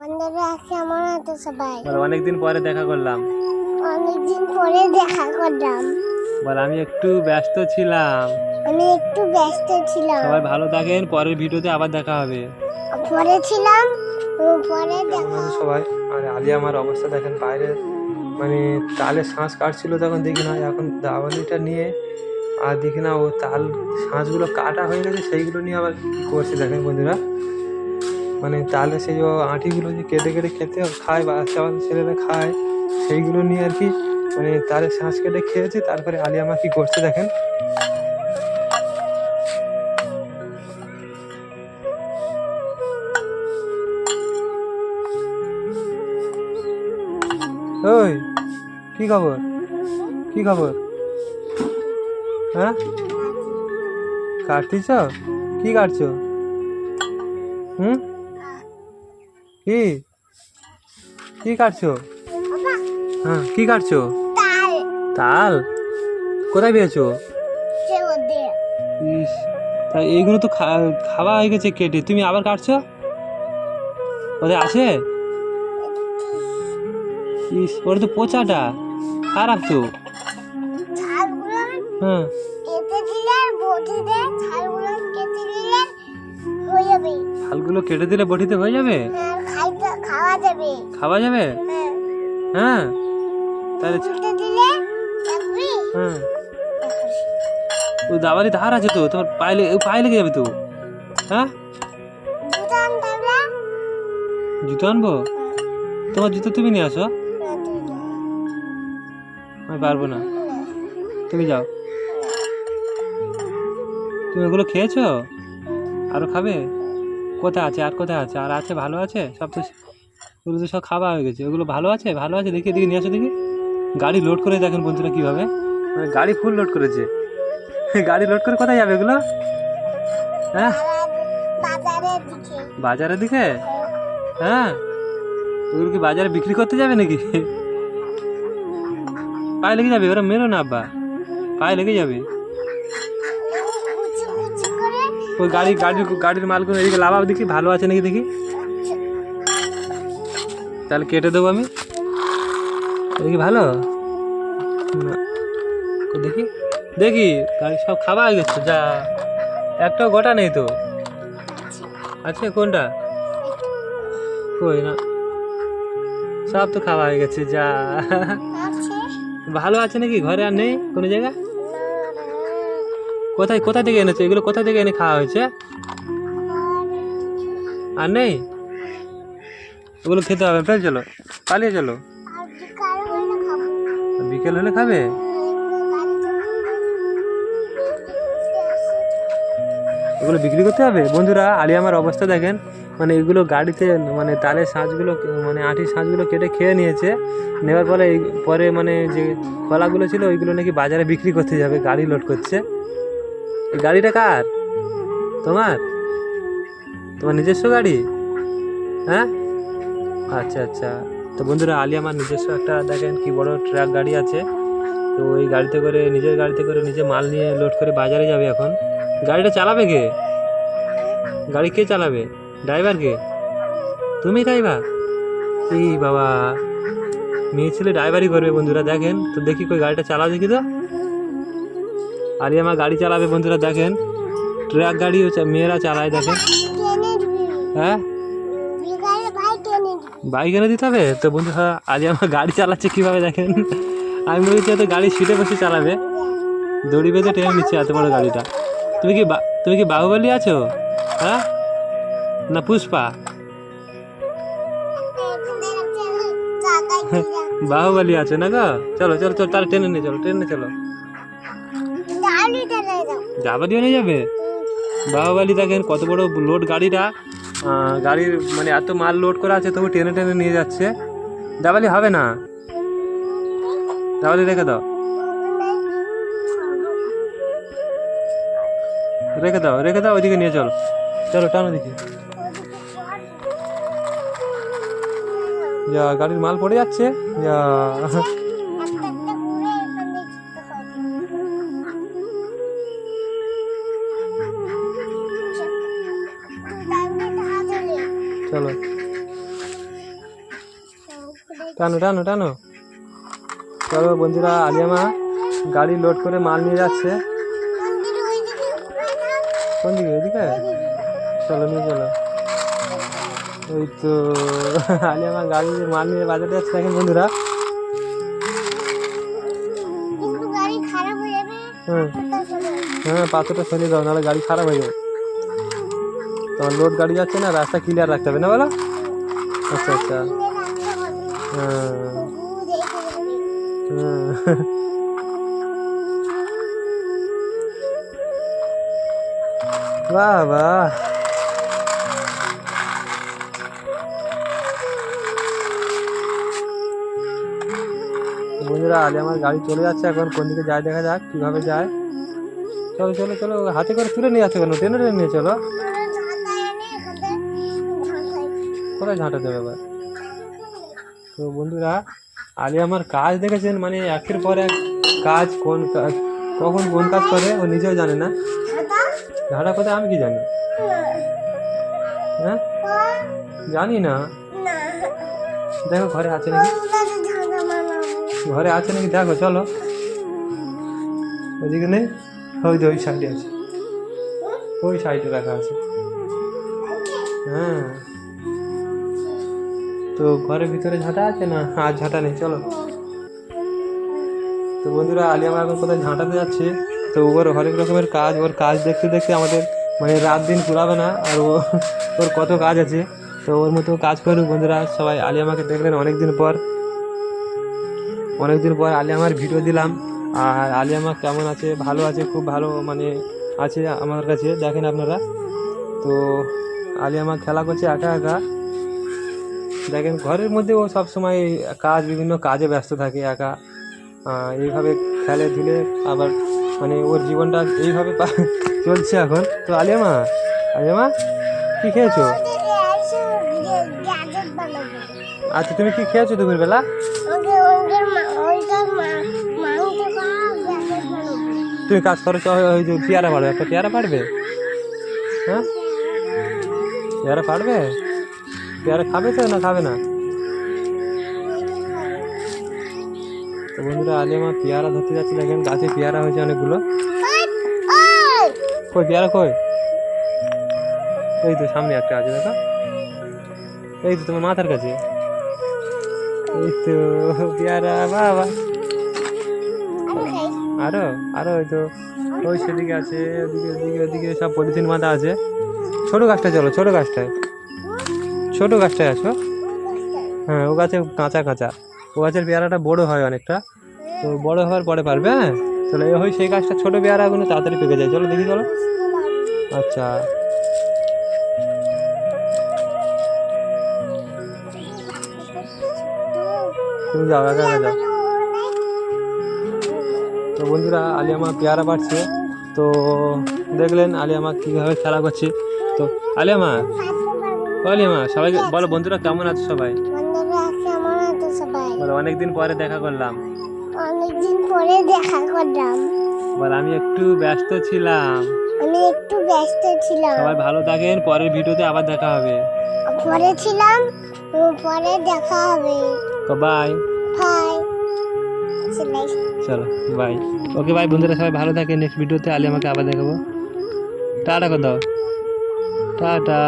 বন্ধুরা কেমন আছো সবাই। বল অনেকদিন পরে দেখা করলাম। অনেকদিন পরে দেখা করলাম। বল আমি একটু ব্যস্ত ছিলাম। আমি একটু ব্যস্ত ছিলাম। সবাই ভালো থাকেন পরের ভিডিওতে আবার দেখা হবে। পরে ছিলাম পরে দেখা সবাই? আর আলিয়া আমার অবস্থা দেখেন বাইরে মানে তালে শ্বাস কাটছিল তখন দেখি না এখন দাওয়ালিটা নিয়ে আর দেখি না ও তাল শ্বাসগুলো কাটা হয়ে গেছে সেইগুলো নিয়ে আবার কি করছে দেখেন বন্ধুরা। মানে তালে সেই যে আঁটিগুলো যে কেটে কেটে খেতে খায়, বাচ্চা বাচ্চা ছেলেরা খায়, সেইগুলো নিয়ে আর কি মানে তালে শ্বাস কেটে খেয়েছে, তারপরে আলিয়া মা কি করছে দেখেন। ওই, কি খবর? কি খবর? হ্যাঁ? কাটতিছ? কি কাটছ? হুম? কি? কি কাটছো? হ্যাঁ কি কাটছো? তাল। কোথায় পেয়েছ? ইস তা এইগুলো তো খাওয়া হয়ে গেছে কেটে। তুমি আবার কাটছো? ওদের আছে? ইস ওটা তো পচাটা। খারাপ তো হ্যাঁ। ছালগুলো কেটে দিলে হালগুলো কেটে দিলে বটিতে হয়ে যাবে? খাওয়া যাবে। খাওয়া যাবে? হ্যাঁ। হ্যাঁ। তাহলে হ্যাঁ। ও দাবারি ধার আছে তো তোমার পায়ে পায়ে লেগে যাবে তো? হ্যাঁ? জুতো আনব? তোমার জুতো তুমি নিয়ে আসো। আমি পারব না। তুমি যাও। তুমি ওগুলো খেয়েছো? আরও খাবে? কোথায় আছে? আর কোথায় আছে? আর আছে ভালো আছে? সব তো ওগুলো তো সব খাওয়া হয়ে গেছে। ওগুলো ভালো আছে? ভালো আছে? দেখি দেখি নিয়ে আসো দেখি। গাড়ি লোড করে দেখেন বন্ধুরা কীভাবে? মানে গাড়ি ফুল লোড করেছে। গাড়ি লোড করে কোথায় যাবে এগুলো? হ্যাঁ? বাজারের দিকে? হ্যাঁ? ওগুলো কি বাজারে বিক্রি করতে যাবে নাকি? পায়ে লেগে যাবে? ওরা মেরো না আব্বা। পায়ে লেগে যাবে। ওই গাড়ি গাড়ির গাড়ির মালগুলো এদিকে লাভাব দেখি ভালো আছে নাকি দেখি? তাহলে কেটে দেবো আমি। দেখি ভালো? না। দেখি? দেখি গাড়ি সব খাওয়া হয়ে গেছে যা। একটাও গোটা নেই তো। আছে কোনটা? কই না। সব তো খাওয়া হয়ে গেছে, যা। ভালো আছে নাকি? ঘরে আর নেই কোনো জায়গা? কোথায় কোথা থেকে এনেছো? এগুলো কোথা থেকে এনে খাওয়া হয়েছে? আর নেই? ওগুলো খেতে হবে ফেল চলো। পালিয়ে চলো। বিকাল হলে খাব? ওগুলো বিক্রি করতে হবে? বন্ধুরা, আলি আমার অবস্থা দেখেন। মানে এগুলো গাড়িতে মানে তালের সাঁজগুলো মানে আঁটির সাঁজগুলো কেটে খেয়ে নিয়েছে। নেওয়ার পরে পরে মানে যে কলাগুলো ছিল, ওইগুলো নাকি বাজারে বিক্রি করতে যাবে, গাড়ি লোড করছে। এই গাড়িটা কার? তোমার? তোমার নিজস্ব গাড়ি? হ্যাঁ? আচ্ছা আচ্ছা। তো বন্ধুরা, আলি আমার নিজস্ব একটা, দেখেন কি বড় ট্রাক গাড়ি আছে। তো ওই গাড়িতে করে, নিজের গাড়িতে করে নিজে মাল নিয়ে লোড করে বাজারে যাবে এখন। গাড়িটা চালাবে কে? গাড়ি কে চালাবে? ড্রাইভার কে? তুমি ড্রাইভার এই বাবা। মেয়ে ছেলে ড্রাইভারই করবে বন্ধুরা, দেখেন। তো দেখি কই গাড়িটা চালাও দেখি তো? আরে আমার গাড়ি চালাবে বন্ধুরা, দেখেন। ট্রাক গাড়িও মেয়েরা চালায়, দেখেন। হ্যাঁ? বাইক এনে দিতে হবে? তো বন্ধুরা আজ আমার গাড়ি চালাচ্ছে কীভাবে দেখেন? আমি বলেছি তো গাড়ি সিটে বসে চালাবে। দড়ি বেঁধে টেনে নিচ্ছে এত বড় গাড়িটা। তুমি কি বা- তুমি কি বাহুবলী আছো? হ্যাঁ? না পুষ্পা? বাহুবলী আছে না গো? চলো চলো চলো তাহলে ট্রেনে নিয়ে চলো ট্রেনে চলো। দাও। যাবাদিও নিয়ে যাবে? বাহুবলী দেখেন কত বড় লোড গাড়িটা। গাড়ির মানে এত মাল লোড করা আছে, তবু টেনে টেনে নিয়ে যাচ্ছে। যাবালি হবে না? যাবালি রেখে দাও। রেখে দাও রেখে দাও, ওইদিকে নিয়ে চলো। চলো, টানো দিকে। যা গাড়ির মাল পড়ে যাচ্ছে। যা চলো টানো টানো টানো। চলো বন্ধুরা আলিয়ামা গাড়ি লোড করে মাল নিয়ে যাচ্ছে। কোন দিকে? এদিকে? চলো নিয়ে চলো। ওই তো আলিয়ামা গাড়ি মাল নিয়ে বাজারে যাচ্ছে দেখেন বন্ধুরা। হয়ে হ্যাঁ। হ্যাঁ পাথরটা সরিয়ে দাও নাহলে গাড়ি খারাপ হয়ে যাবে। তোমার লোড গাড়ি যাচ্ছে না, রাস্তা ক্লিয়ার রাখতে হবে না বলো? আচ্ছা আচ্ছা। হ্যাঁ। বাহ বাহ। বন্ধুরা, আলে আমার গাড়ি চলে যাচ্ছে এখন, কোন দিকে যায় দেখা যাক, কীভাবে যায়। চলো চলো চলো, হাতে করে তুলে নিয়ে যাচ্ছে কেন? টেনে টেনে নিয়ে চলো। কোথায় ঝাঁটা দেবে এবার? তো বন্ধুরা আলি আমার কাজ দেখেছেন মানে একের পর এক কাজ, কোন কাজ কখন কোন কাজ করে, ও নিজেও জানে না। ঝাঁটা? কোথায়, আমি কি জানি? হ্যাঁ? জানি না। দেখো, ঘরে আছে নাকি? ঘরে আছে নাকি? দেখো, চলো। ওদিকে নেই? ওই তো ওই সাইডে আছে। ওই সাইডে রাখা আছে। হ্যাঁ। তো ঘরের ভিতরে ঝাঁটা আছে না? আর ঝাঁটা নেই, চলো। তো বন্ধুরা আলী আমার এখন কোথায় ঝাঁটাতে যাচ্ছে? তো ওর হরেক রকমের কাজ, ওর কাজ দেখতে দেখতে আমাদের মানে রাত দিন পুরাবে না, আর ও, ওর কত কাজ আছে। তো ওর মতো কাজ করুক বন্ধুরা, সবাই আলী আমাকে দেখলেন অনেক দিন পর। অনেক দিন পর আলী আমার ভিডিও দিলাম। আর আলী আমার কেমন আছে? ভালো আছে, খুব ভালো মানে আছে আমার কাছে, দেখেন আপনারা। তো আলী আমার খেলা করছে একা একা। দেখেন, ঘরের মধ্যে ও সব সময় কাজ, বিভিন্ন কাজে ব্যস্ত থাকে একা। এইভাবে খেলে ধুলে আবার মানে ওর জীবনটা এইভাবে চলছে এখন। তো আলিয়ামা আলিয়ামা, কি খেয়েছো। আচ্ছা তুমি কি খেয়েছো দুপুর বেলা ওকে ওদের মা- ওইটার মা- মাংস খাওয়া গ্যাজেট বানাবো। তুমি কাজ করো ওই যে পেয়ারা পাড়বে, একটা পেয়ারা পাড়বে? হ্যাঁ? পেয়ারা পাড়বে? পেয়ারা খাবে তো না খাবে না? তো বন্ধুরা আলিয়ামা পেয়ারা ধরতে যাচ্ছে। দেখেন, গাছে পেয়ারা হয়েছে অনেকগুলো! কই, পেয়ারা কই? এই তো সামনে একটা আছে, দেখো। এই তো তোমার মাথার কাছে। এই তো পেয়ারা, বাবা। আরও আরও ওই তো। ওই সেদিকে আছে, ওদিকে ওদিকে ওদিকে সব পলিথিন মাথা আছে। ছোট গাছটা চলো, ছোট গাছটায়। ছোট গাছটায় আছো? হ্যাঁ ও গাছে কাঁচা কাঁচা। ও গাছের পেয়ারাটা বড় হয় অনেকটা। তো বড় হওয়ার পরে পারবে হ্যাঁ? চলো, এ ওই সেই গাছটা ছোট পেয়ারাগুলো তাড়াতাড়ি পেকে যায়। চলো, দেখি, চলো। আচ্ছা। তুমি যাও, একা একা যাও। তো বন্ধুরা, আলিয়ামা পেয়ারা পাচ্ছে তো দেখলেন আলিয়ামা কীভাবে খেলা করছে। তো আলিয়ামা ও আলিয়ামা সবাই বলো বন্ধুরা কেমন আছে সবাই? বন্ধুরা কেমন আছো সবাই। বলো অনেকদিন পরে দেখা করলাম। অনেকদিন পরে দেখা করলাম। বল আমি একটু ব্যস্ত ছিলাম। আমি একটু ব্যস্ত ছিলাম। সবাই ভালো থাকেন পরের ভিডিওতে আবার দেখা হবে। পরে ছিলাম পরে দেখা হবে। তো বাই বাই চলো বাই ওকে বাই বন্ধুরা সবাই ভালো থাকে নেক্সট ভিডিওতে আলি আমাকে আবার দেখাবো। টাটা করে দাও। টাটা।